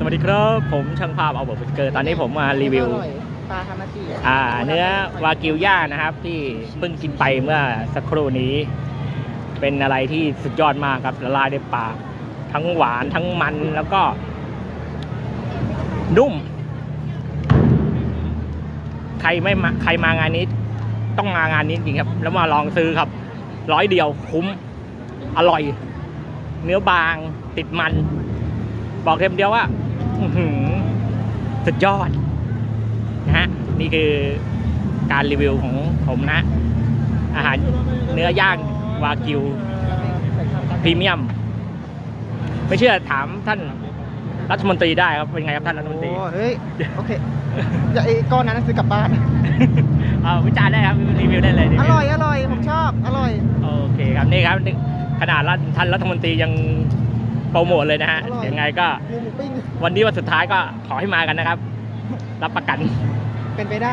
สวัสดีครับ ผมช่างภาพเอาเบิร์ตเกอร์ตอนนี้ผมมารีวิวออยปลาฮามาจิอ่า เนื้อวากิวย่างนะครับ ที่เพิ่งกินไปเมื่อสักครู่นี้ เป็นอะไรที่สุดยอดมากครับละลายในปาก ทั้งหวานทั้งมันแล้วก็ นุ่ม ใครไม่มาใครมางานนี้ ต้องมางานนี้จริงครับ แล้วมาลองซื้อครับ ร้อยเดียวคุ้ม อร่อย เนื้อบางติดมันบอกเทมเดียวว่าอื้อหือ สุดยอดนะฮะนี่คือการรีวิวของผมนะ อาหารเนื้อย่างวากิวพรีเมียม ไม่เชื่อถามท่านรัฐมนตรีได้ครับ เป็นไงครับท่านรัฐมนตรี โอ้เฮ้ย โอเค อย่าไอ้ก้อนนั้นซื้อกลับบ้านเอาวิจารณ์ได้ครับรีวิวได้เลยอร่อยอร่อยผมชอบอร่อย โอเคครับนี่ครับนี่ขนาดรัฐท่านรัฐมนตรียัง โปรโมทเลยนะฮะอร่อยยังไงก็หมูหมูปิ้งวันนี้วันสุดท้ายก็ขอให้มากันนะครับ รับประกัน เป็นไปได้